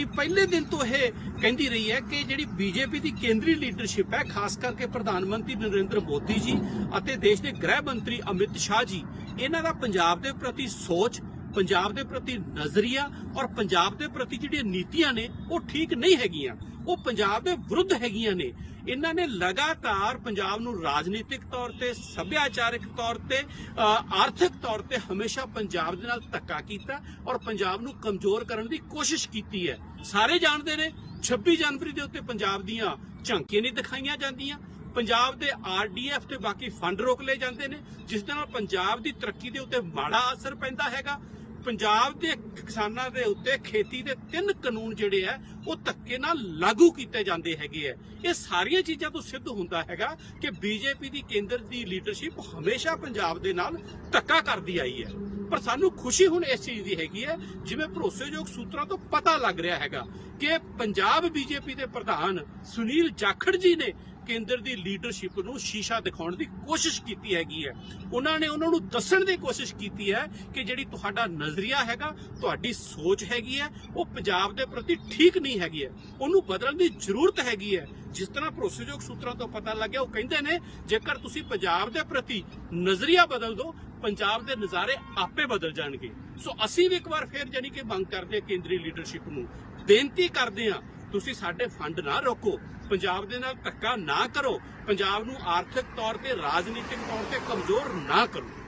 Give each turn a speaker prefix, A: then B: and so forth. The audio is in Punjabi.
A: ਕਿ ਪਹਿਲੇ ਦਿਨ ਤੋਂ ਇਹ ਕਹਿੰਦੀ ਰਹੀ ਹੈ ਕਿ ਜਿਹੜੀ ਬੀਜੇਪੀ ਦੀ ਕੇਂਦਰੀ ਲੀਡਰਸ਼ਿਪ ਹੈ, ਖਾਸ ਕਰਕੇ ਪ੍ਰਧਾਨ ਮੰਤਰੀ ਨਰਿੰਦਰ ਮੋਦੀ ਜੀ ਅਤੇ ਦੇਸ਼ ਦੇ ਗ੍ਰਹਿ ਮੰਤਰੀ ਅਮਿਤ ਸ਼ਾਹ ਜੀ, ਇਹਨਾਂ ਦਾ ਪੰਜਾਬ ਦੇ ਪ੍ਰਤੀ ਸੋਚ, ਪੰਜਾਬ ਦੇ ਪ੍ਰਤੀ ਨਜ਼ਰੀਆ ਔਰ ਪੰਜਾਬ ਦੇ ਪ੍ਰਤੀ ਜਿਹੜੀਆਂ ਨੀਤੀਆਂ ਨੇ, ਉਹ ਠੀਕ ਨਹੀਂ ਹੈਗੀਆਂ। ਉਹ ਪੰਜਾਬ ਦੇ ਵਿਰੁੱਧ ਹੈਗੀਆਂ ਨੇ। ਇਹਨਾਂ ਨੇ ਲਗਾਤਾਰ ਪੰਜਾਬ ਨੂੰ ਰਾਜਨੀਤਿਕ ਤੌਰ ਤੇ, ਸੱਭਿਆਚਾਰਕ ਤੌਰ ਤੇ ਆਰਥਿਕ ਤੌਰ ਤੇ ਹਮੇਸ਼ਾ ਪੰਜਾਬ ਦੇ ਨਾਲ ਧੱਕਾ ਕੀਤਾ ਔਰ ਪੰਜਾਬ ਨੂੰ ਕਮਜ਼ੋਰ ਕਰਨ ਦੀ ਕੋਸ਼ਿਸ਼ ਕੀਤੀ ਹੈ। ਸਾਰੇ ਜਾਣਦੇ ਨੇ 26 ਜਨਵਰੀ ਦੇ ਉੱਤੇ ਪੰਜਾਬ ਦੀਆਂ ਝਾਂਕੀਆਂ ਨਹੀਂ ਦਿਖਾਈਆਂ ਜਾਂਦੀਆਂ। ਪੰਜਾਬ ਦੇ ਆਰਡੀਐਫ ਤੇ ਬਾਕੀ ਫੰਡ ਰੋਕ ਲਏ ਜਾਂਦੇ ਨੇ, ਜਿਸ ਦੇ ਨਾਲ ਪੰਜਾਬ ਦੀ ਤਰੱਕੀ ਦੇ ਉੱਤੇ ਮਾੜਾ ਅਸਰ ਪੈਂਦਾ ਹੈਗਾ। ਪੰਜਾਬ ਦੇ ਕਿਸਾਨਾਂ ਦੇ ਉੱਤੇ ਖੇਤੀ ਦੇ ਤਿੰਨ ਕਾਨੂੰਨ ਜਿਹੜੇ ਆ, ਉਹ ਧੱਕੇ ਨਾਲ ਲਾਗੂ ਕੀਤੇ ਜਾਂਦੇ ਹੈਗੇ ਆ। ਇਹ ਸਾਰੀਆਂ ਚੀਜ਼ਾਂ ਤੋਂ ਸਿੱਧ ਹੁੰਦਾ ਹੈਗਾ ਕਿ ਬੀਜੇਪੀ ਦੀ ਕੇਂਦਰ ਦੀ ਲੀਡਰਸ਼ਿਪ ਹਮੇਸ਼ਾ ਪੰਜਾਬ ਦੇ ਨਾਲ ਧੱਕਾ ਕਰਦੀ ਆਈ ਹੈ। ਪਰ ਸਾਨੂੰ ਖੁਸ਼ੀ ਹੁਣ ਇਸ ਚੀਜ਼ ਦੀ ਹੈਗੀ ਹੈ, ਜਿਵੇਂ ਭਰੋਸੇਯੋਗ ਸੂਤਰਾਂ ਤੋਂ ਪਤਾ ਲੱਗ ਰਿਹਾ ਹੈਗਾ ਕਿ ਪੰਜਾਬ ਬੀਜੇਪੀ ਦੇ ਪ੍ਰਧਾਨ ਸੁਨੀਲ ਜਾਖੜ ਜੀ ਨੇ ਕੇਂਦਰ ਦੀ ਲੀਡਰਸ਼ਿਪ ਨੂੰ ਸ਼ੀਸ਼ਾ ਦਿਖਾਉਣ ਦੀ ਕੋਸ਼ਿਸ਼ ਕੀਤੀ ਹੈਗੀ ਹੈ। ਉਹਨਾਂ ਨੇ ਉਹਨਾਂ ਨੂੰ ਦੱਸਣ ਦੀ ਕੋਸ਼ਿਸ਼ ਕੀਤੀ ਹੈ ਕਿ ਜਿਹੜੀ ਤੁਹਾਡਾ ਨਜ਼ਰੀਆ ਹੈਗਾ, ਤੁਹਾਡੀ ਸੋਚ ਹੈਗੀ ਹੈ, ਉਹ ਪੰਜਾਬ ਦੇ ਪ੍ਰਤੀ ਠੀਕ ਨਹੀਂ ਹੈਗੀ ਹੈ। ਉਹਨੂੰ ਬਦਲਣ ਦੀ ਜ਼ਰੂਰਤ ਹੈਗੀ ਹੈ। ਜਿਸ ਤਰ੍ਹਾਂ ਭਰੋਸੇਯੋਗ ਸੂਤਰਾਂ ਤੋਂ ਪਤਾ ਲੱਗਿਆ, ਉਹ ਕਹਿੰਦੇ ਨੇ, ਜੇਕਰ ਤੁਸੀਂ ਪੰਜਾਬ ਦੇ ਪ੍ਰਤੀ ਨਜ਼ਰੀਆ ਬਦਲ ਦਿਓ ਪੰਜਾਬ ਦੇ ਨਜ਼ਾਰੇ ਆਪੇ ਬਦਲ ਜਾਣਗੇ। ਸੋ ਅਸੀਂ ਵੀ ਇੱਕ ਵਾਰ ਫੇਰ ਜਾਨੀ ਕਿ ਮੰਗ ਕਰਦੇ ਹਾਂ ਕੇਂਦਰੀ ਲੀਡਰਸ਼ਿਪ ਨੂੰ। ਬੇਨਤੀ ਕਰਦੇ ਹਾਂ ਤੁਸੀਂ ਸਾਡੇ ਫੰਡ ਨਾ ਰੋਕੋ। ਪੰਜਾਬ ਦੇ ਨਾਲ ਧੱਕਾ ਨਾ ਕਰੋ। ਪੰਜਾਬ ਨੂੰ ਆਰਥਿਕ ਤੌਰ ਤੇ, ਰਾਜਨੀਤਿਕ ਤੌਰ ਤੇ ਕਮਜ਼ੋਰ ਨਾ ਕਰੋ।